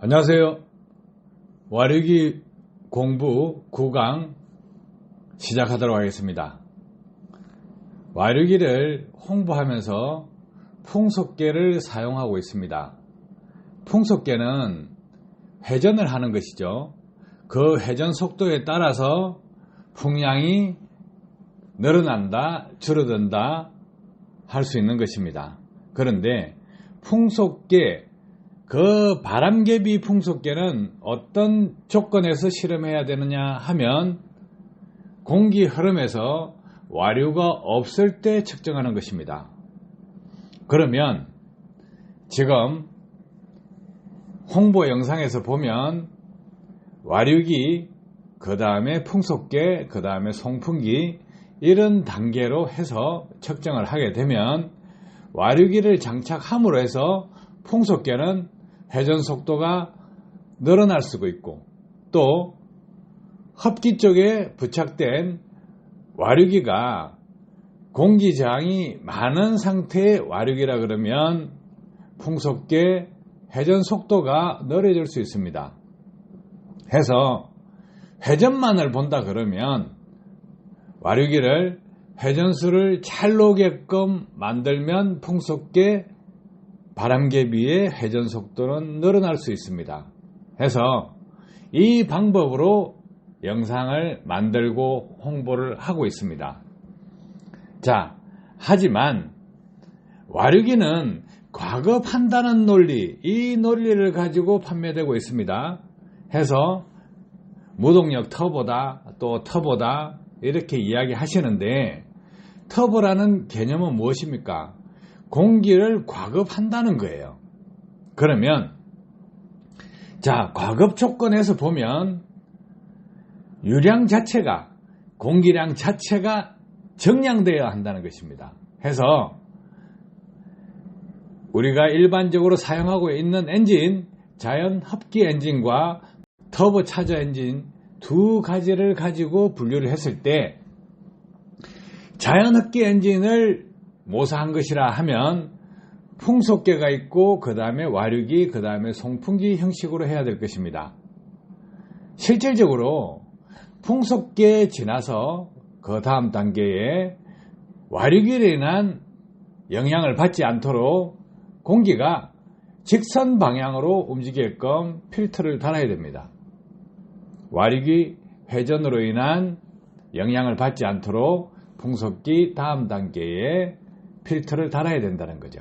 안녕하세요. 와르기 공부 9강 시작하도록 하겠습니다. 와르기를 홍보하면서 풍속계를 사용하고 있습니다. 풍속계는 회전을 하는 것이죠. 그 회전 속도에 따라서 풍량이 늘어난다, 줄어든다 할 수 있는 것입니다. 그런데 풍속계, 그 바람개비 풍속계는 어떤 조건에서 실험해야 되느냐 하면 공기 흐름에서 와류가 없을 때 측정하는 것입니다. 그러면 지금 홍보 영상에서 보면 와류기, 그 다음에 풍속계, 그 다음에 송풍기 이런 단계로 해서 측정을 하게 되면 와류기를 장착함으로 해서 풍속계는 회전 속도가 늘어날 수가 있고 또 흡기 쪽에 부착된 와류기가 공기 저항이 많은 상태의 와류기라 그러면 풍속계 회전 속도가 느려질 수 있습니다. 해서 회전만을 본다 그러면 와류기를 회전수를 잘 놓게끔 만들면 풍속계 바람개비의 회전 속도는 늘어날 수 있습니다. 해서 이 방법으로 영상을 만들고 홍보를 하고 있습니다. 자, 하지만 와류기는 과거판다는 논리, 이 논리를 가지고 판매되고 있습니다. 해서 무동력 터보다 또 터보다 이렇게 이야기 하시는데 터보라는 개념은 무엇입니까? 공기를 과급한다는 거예요. 그러면 자 과급 조건에서 보면 유량 자체가 공기량 자체가 정량되어야 한다는 것입니다. 해서 우리가 일반적으로 사용하고 있는 엔진 자연 합기 엔진과 터보 차저 엔진 두 가지를 가지고 분류를 했을 때 자연 흡기 엔진을 모사한 것이라 하면 풍속계가 있고 그 다음에 와류기 그 다음에 송풍기 형식으로 해야 될 것입니다. 실질적으로 풍속계에 지나서 그 다음 단계에 와류기로 인한 영향을 받지 않도록 공기가 직선 방향으로 움직이게끔 필터를 달아야 됩니다. 와류기 회전으로 인한 영향을 받지 않도록 풍속기 다음 단계에 필터를 달아야 된다는 거죠.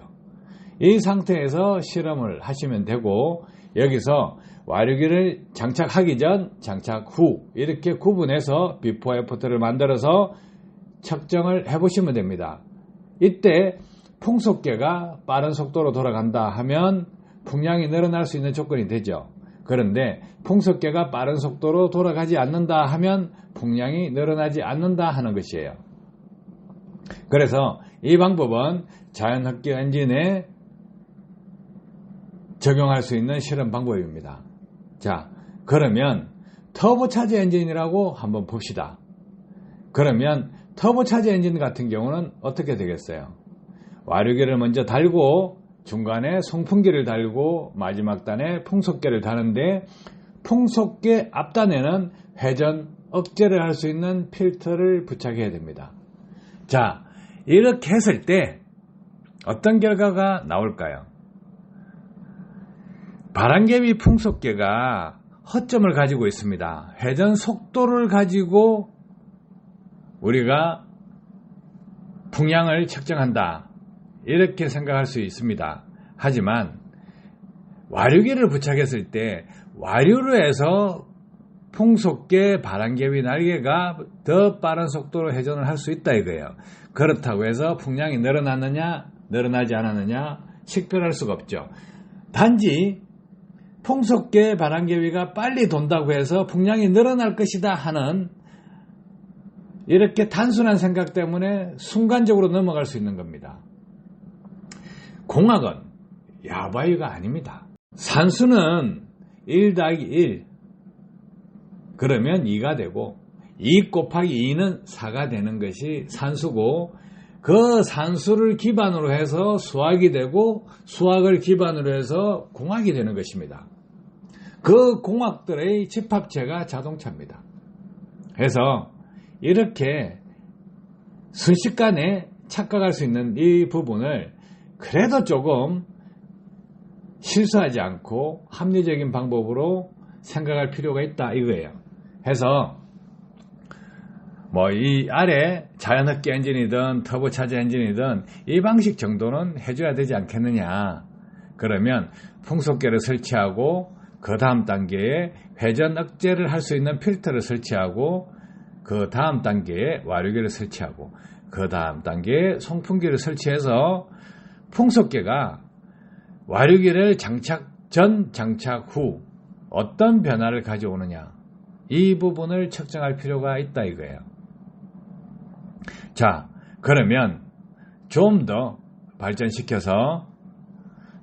이 상태에서 실험을 하시면 되고 여기서 와류기를 장착하기 전, 장착 후 이렇게 구분해서 비포 애프터를 만들어서 측정을 해보시면 됩니다. 이때 풍속계가 빠른 속도로 돌아간다 하면 풍량이 늘어날 수 있는 조건이 되죠. 그런데 풍속계가 빠른 속도로 돌아가지 않는다 하면 풍량이 늘어나지 않는다 하는 것이에요. 그래서 이 방법은 자연흡기 엔진에 적용할 수 있는 실험 방법입니다. 자, 그러면 터보차지 엔진이라고 한번 봅시다. 그러면 터보차지 엔진 같은 경우는 어떻게 되겠어요? 와류계를 먼저 달고 중간에 송풍기를 달고 마지막 단에 풍속계를 다는데 풍속계 앞단에는 회전 억제를 할 수 있는 필터를 부착해야 됩니다. 자, 이렇게 했을 때 어떤 결과가 나올까요? 바람개비 풍속계가 허점을 가지고 있습니다. 회전 속도를 가지고 우리가 풍량을 측정한다. 이렇게 생각할 수 있습니다. 하지만 와류기를 부착했을 때 와류로 해서 풍속계 바람개비 날개가 더 빠른 속도로 회전을 할 수 있다 이거예요. 그렇다고 해서 풍량이 늘어났느냐 늘어나지 않았느냐 식별할 수가 없죠. 단지 풍속계 바람개비가 빨리 돈다고 해서 풍량이 늘어날 것이다 하는 이렇게 단순한 생각 때문에 순간적으로 넘어갈 수 있는 겁니다. 공학은 야바이가 아닙니다. 산수는 1 더하기 1 그러면 2가 되고 2 곱하기 2는 4가 되는 것이 산수고 그 산수를 기반으로 해서 수학이 되고 수학을 기반으로 해서 공학이 되는 것입니다. 그 공학들의 집합체가 자동차입니다. 그래서 이렇게 순식간에 착각할 수 있는 이 부분을 그래도 조금 실수하지 않고 합리적인 방법으로 생각할 필요가 있다 이거예요. 해서 뭐 이 아래 자연흡기 엔진이든 터보차저 엔진이든 이 방식 정도는 해줘야 되지 않겠느냐. 그러면 풍속계를 설치하고 그 다음 단계에 회전 억제를 할 수 있는 필터를 설치하고 그 다음 단계에 와류기를 설치하고 그 다음 단계에 송풍기를 설치해서 풍속계가 와류기를 장착 전 장착 후 어떤 변화를 가져오느냐 이 부분을 측정할 필요가 있다 이거예요. 자 그러면 좀 더 발전시켜서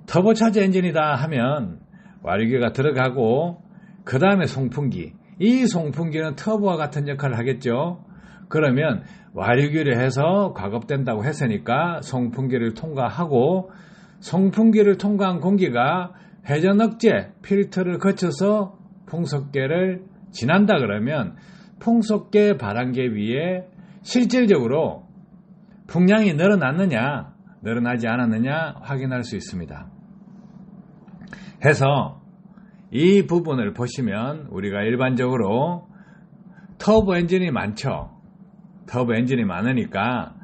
터보차저 엔진이다 하면 와류기가 들어가고 그 다음에 송풍기 이 송풍기는 터보와 같은 역할을 하겠죠. 그러면 와류기를 해서 과급된다고 했으니까 송풍기를 통과하고 송풍기를 통과한 공기가 회전 억제 필터를 거쳐서 풍속계를 지난다 그러면 풍속계 발안계 위에 실질적으로 풍량이 늘어났느냐 늘어나지 않았느냐 확인할 수 있습니다. 해서 이 부분을 보시면 우리가 일반적으로 터보 엔진이 많죠. 터보 엔진이 많으니까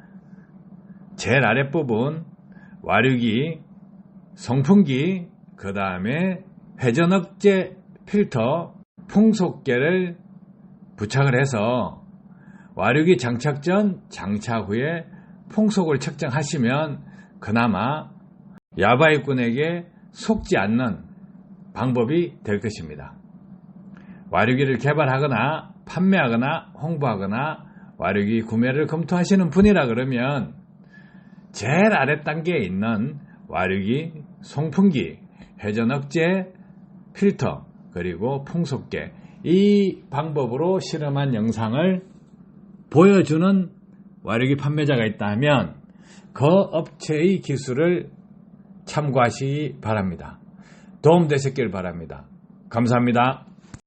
제일 아랫부분 와류기, 송풍기, 그 다음에 회전 억제 필터, 풍속계를 부착을 해서 와류기 장착 전, 장착 후에 풍속을 측정하시면 그나마 야바이꾼에게 속지 않는 방법이 될 것입니다. 와류기를 개발하거나 판매하거나 홍보하거나 와류기 구매를 검토하시는 분이라 그러면 제일 아래 단계에 있는 와류기, 송풍기, 회전 억제, 필터, 그리고 풍속계 이 방법으로 실험한 영상을 보여주는 와류기 판매자가 있다면 그 업체의 기술을 참고하시기 바랍니다. 도움 되셨길 바랍니다. 감사합니다.